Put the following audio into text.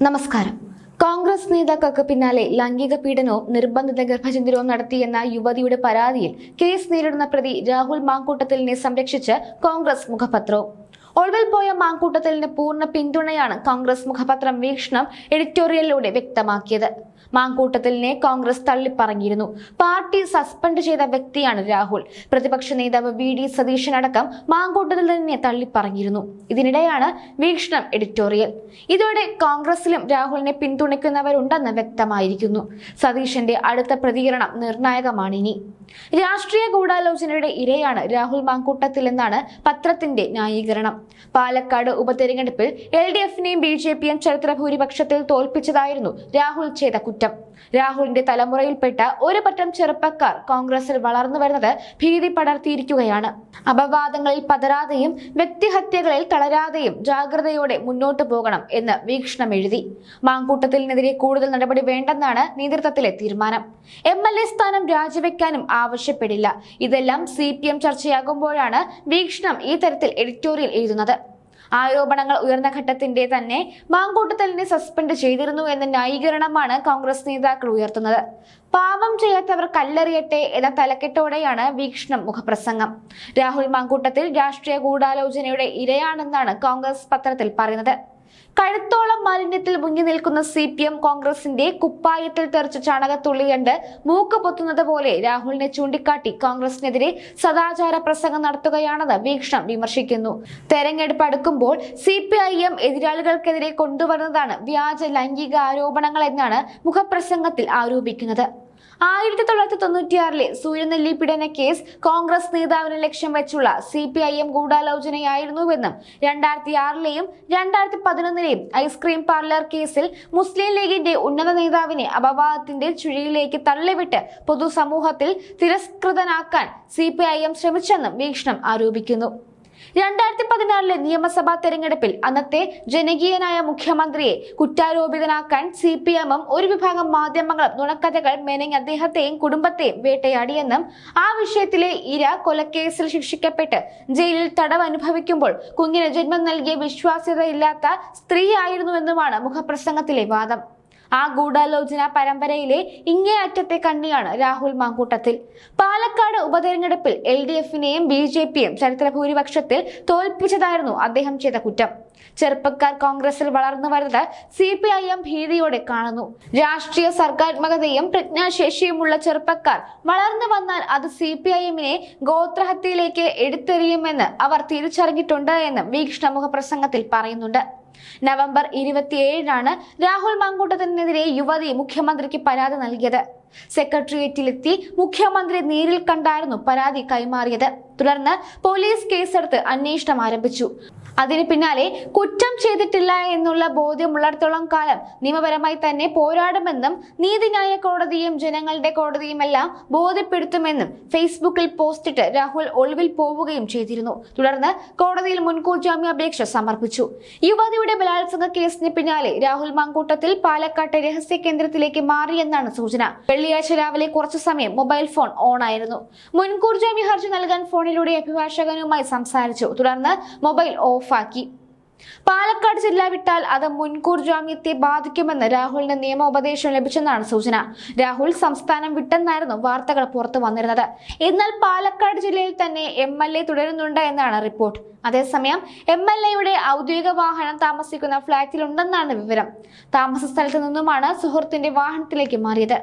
നമസ്കാരം. കോൺഗ്രസ് നേതാക്കൾക്ക് പിന്നാലെ ലൈംഗിക പീഡനവും നിർബന്ധിത ഗർഭചിന്തിരവും നടത്തിയെന്ന യുവതിയുടെ പരാതിയിൽ കേസ് നേരിടുന്ന പ്രതി രാഹുൽ മാങ്കൂട്ടത്തിലിനെ സംരക്ഷിച്ച് കോൺഗ്രസ് മുഖപത്രവും ഒളിവിൽ പോയ മാങ്കൂട്ടത്തലിന് പൂർണ പിന്തുണയാണ് കോൺഗ്രസ് മുഖപത്രം വീക്ഷണം എഡിറ്റോറിയലിലൂടെ വ്യക്തമാക്കിയത്. മാങ്കൂട്ടത്തിലിനെ കോൺഗ്രസ് തള്ളിപ്പറഞ്ഞിരുന്നു. പാർട്ടി സസ്പെൻഡ് ചെയ്ത വ്യക്തിയാണ് രാഹുൽ. പ്രതിപക്ഷ നേതാവ് വി ഡി സതീശൻ അടക്കം തന്നെ തള്ളിപ്പറഞ്ഞിരുന്നു. ഇതിനിടെയാണ് വീക്ഷണം എഡിറ്റോറിയൽ. ഇതോടെ കോൺഗ്രസിലും രാഹുലിനെ പിന്തുണയ്ക്കുന്നവരുണ്ടെന്ന് വ്യക്തമായിരിക്കുന്നു. സതീശന്റെ അടുത്ത പ്രതികരണം നിർണായകമാണ് ഇനി രാഷ്ട്രീയ ഗൂഢാലോചനയുടെ ഇരയാണ് രാഹുൽ മാങ്കൂട്ടത്തിൽ എന്നാണ് പത്രത്തിന്റെ ന്യായീകരണം. പാലക്കാട് ഉപതെരഞ്ഞെടുപ്പിൽ എൽ ഡി എഫിനെയും ബി ജെ പിയും ചരിത്രഭൂരിപക്ഷത്തിൽ തോൽപ്പിച്ചതായിരുന്നു രാഹുൽ ചെയ്ത കുറ്റം. രാഹുലിന്റെ തലമുറയിൽപ്പെട്ട ഒരു പറ്റം ചെറുപ്പക്കാർ കോൺഗ്രസിൽ വളർന്നു വരുന്നത് ഭീതി പടർത്തിയിരിക്കുകയാണ്. അപവാദങ്ങളിൽ പതരാതെയും വ്യക്തിഹത്യകളിൽ തളരാതെയും ജാഗ്രതയോടെ മുന്നോട്ടു പോകണം എന്ന് വീക്ഷണം എഴുതി മാങ്കൂട്ടത്തിനെതിരെ കൂടുതൽ നടപടി വേണ്ടെന്നാണ് നേതൃത്വത്തിലെ തീരുമാനം. എം എൽ എ സ്ഥാനം രാജിവെക്കാനും ആവശ്യപ്പെടില്ല. ഇതെല്ലാം സി പി എം ചർച്ചയാകുമ്പോഴാണ് വീക്ഷണം ഈ തരത്തിൽ എഡിറ്റോറിയൽ എഴുതുന്നത്. ആരോപണങ്ങൾ ഉയർന്ന ഘട്ടത്തിന്റെ തന്നെ മാങ്കൂട്ടത്തലിനെ സസ്പെൻഡ് ചെയ്തിരുന്നു എന്ന ന്യായീകരണമാണ് കോൺഗ്രസ് നേതാക്കൾ ഉയർത്തുന്നത്. പാപം ചെയ്യാത്തവർ കല്ലെറിയട്ടെ എന്ന തലക്കെട്ടോടെയാണ് വീക്ഷണം മുഖപ്രസംഗം. രാഹുൽ മാങ്കൂട്ടത്തിൽ രാഷ്ട്രീയ ഗൂഢാലോചനയുടെ ഇരയാണെന്നാണ് കോൺഗ്രസ് പത്രത്തിൽ പറയുന്നത്. കഴുത്തോളം മാലിന്യത്തിൽ മുങ്ങി നിൽക്കുന്ന സി പി എം കോൺഗ്രസിന്റെ കുപ്പായത്തിൽ തെറിച്ച ചാണകത്തുള്ളി കണ്ട് മൂക്ക് പൊത്തുന്നത് പോലെ രാഹുലിനെ ചൂണ്ടിക്കാട്ടി കോൺഗ്രസിനെതിരെ സദാചാര പ്രസംഗം നടത്തുകയാണെന്ന് വീക്ഷണം വിമർശിക്കുന്നു. തെരഞ്ഞെടുപ്പ് അടുക്കുമ്പോൾ സി പി ഐ എം എതിരാളികൾക്കെതിരെ കൊണ്ടുവരുന്നതാണ് വ്യാജ ലൈംഗിക ആരോപണങ്ങൾ എന്നാണ് മുഖപ്രസംഗത്തിൽ ആരോപിക്കുന്നത്. ആയിരത്തി തൊള്ളായിരത്തി തൊണ്ണൂറ്റിയാറിലെ സൂര്യനെല്ലി പീഡന കേസ് കോൺഗ്രസ് നേതാവിനെ ലക്ഷ്യം വെച്ചുള്ള സി പി ഐ എം ഗൂഢാലോചനയായിരുന്നുവെന്നും രണ്ടായിരത്തി ആറിലെയും രണ്ടായിരത്തി പതിനൊന്നിലെയും ഐസ്ക്രീം പാർലർ കേസിൽ മുസ്ലിം ലീഗിന്റെ ഉന്നത നേതാവിനെ അപവാദത്തിന്റെ ചുഴിയിലേക്ക് തള്ളിവിട്ട് പൊതുസമൂഹത്തിൽ തിരസ്കൃതനാക്കാൻ സി പി ഐ എം ശ്രമിച്ചെന്നും വീക്ഷണം ആരോപിക്കുന്നു. രണ്ടായിരത്തി പതിനാറിലെ നിയമസഭാ തെരഞ്ഞെടുപ്പിൽ അന്നത്തെ ജനകീയനായ മുഖ്യമന്ത്രിയെ കുറ്റാരോപിതനാക്കാൻ സി പി എമ്മും ഒരു വിഭാഗം മാധ്യമങ്ങളും നുണക്കഥകൾ മെനഞ്ഞ് അദ്ദേഹത്തെയും കുടുംബത്തെയും വേട്ടയാടിയെന്നും ആ വിഷയത്തിലെ ഇര കൊലക്കേസിൽ ശിക്ഷിക്കപ്പെട്ട് ജയിലിൽ തടവ് അനുഭവിക്കുമ്പോൾ കുഞ്ഞിന് ജന്മം നൽകിയ വിശ്വാസ്യതയില്ലാത്ത സ്ത്രീയായിരുന്നുവെന്നുമാണ് മുഖപ്രസംഗത്തിലെ വാദം. ആ ഗൂഢാലോചന പരമ്പരയിലെ ഇങ്ങേയറ്റത്തെ കണ്ണിയാണ് രാഹുൽ മാങ്കൂട്ടത്തിൽ. പാലക്കാട് ഉപതെരഞ്ഞെടുപ്പിൽ എൽ ഡി എഫിനെയും ബി ജെ പിയും ചരിത്ര ഭൂരിപക്ഷത്തിൽ തോൽപ്പിച്ചതായിരുന്നു അദ്ദേഹം ചെയ്ത കുറ്റം. ചെറുപ്പക്കാർ കോൺഗ്രസിൽ വളർന്നു വരുന്നത് സി പി ഐ എം ഭീതിയോടെ കാണുന്നു. രാഷ്ട്രീയ സർഗാത്മകതയും പ്രജ്ഞാശേഷിയുമുള്ള ചെറുപ്പക്കാർ വളർന്നു വന്നാൽ അത് സി പി ഐ എമ്മിനെ ഗോത്രഹത്യയിലേക്ക് എടുത്തെറിയുമെന്ന് അവർ തിരിച്ചറിഞ്ഞിട്ടുണ്ട് എന്ന് വീക്ഷണമുഖ പ്രസംഗത്തിൽ പറയുന്നുണ്ട്. നവംബർ ഇരുപത്തിയേഴിനാണ് രാഹുൽ മങ്കൂട്ടത്തിനെതിരെ യുവതി മുഖ്യമന്ത്രിക്ക് പരാതി നൽകിയത്. സെക്രട്ടേറിയറ്റിലെത്തി മുഖ്യമന്ത്രി നേരിൽ കണ്ടായിരുന്നു പരാതി കൈമാറിയത്. തുടർന്ന് പോലീസ് കേസെടുത്ത് അന്വേഷണം ആരംഭിച്ചു. അതിന് പിന്നാലെ കുറ്റം ചെയ്തിട്ടില്ല എന്നുള്ള ബോധ്യം ബോധ്യമുള്ളിടത്തോളം കാലം നിയമപരമായി തന്നെ പോരാടുമെന്നും നീതിന്യായ കോടതിയും ജനങ്ങളുടെ കോടതിയും എല്ലാം ബോധ്യപ്പെടുത്തുമെന്നും ഫേസ്ബുക്കിൽ പോസ്റ്റിട്ട് രാഹുൽ ഒളിവിൽ പോവുകയും ചെയ്തിരുന്നു. തുടർന്ന് കോടതിയിൽ മുൻകൂർ ജാമ്യാപേക്ഷ സമർപ്പിച്ചു. യുവതിയുടെ ബലാത്സംഗ കേസിന് പിന്നാലെ രാഹുൽ മാങ്കൂട്ടത്തിൽ പാലക്കാട്ടെ രഹസ്യ കേന്ദ്രത്തിലേക്ക് മാറിയെന്നാണ് സൂചന. വെള്ളിയാഴ്ച രാവിലെ കുറച്ചു സമയം മൊബൈൽ ഫോൺ ഓൺ ആയിരുന്നു മുൻകൂർ ജാമ്യ ഹർജി നൽകാൻ ഫോണിലൂടെ അഭിഭാഷകനുമായി സംസാരിച്ചു. തുടർന്ന് മൊബൈൽ ഓഫാക്കി. പാലക്കാട് ജില്ല വിട്ടാൽ അത് മുൻകൂർ ജാമ്യത്തെ ബാധിക്കുമെന്ന് രാഹുലിന് നിയമോപദേശം ലഭിച്ചെന്നാണ് സൂചന. രാഹുൽ സംസ്ഥാനം വിട്ടെന്നായിരുന്നു വാർത്തകൾ പുറത്തു വന്നിരുന്നത്. എന്നാൽ പാലക്കാട് ജില്ലയിൽ തന്നെ എം എൽ എ തുടരുന്നുണ്ട് എന്നാണ് റിപ്പോർട്ട്. അതേസമയം എം എൽ എയുടെ ഔദ്യോഗിക വാഹനം താമസിക്കുന്ന ഫ്ളാറ്റിലുണ്ടെന്നാണ് വിവരം. താമസ സ്ഥലത്ത് നിന്നുമാണ് സുഹൃത്തിന്റെ വാഹനത്തിലേക്ക് മാറിയത്.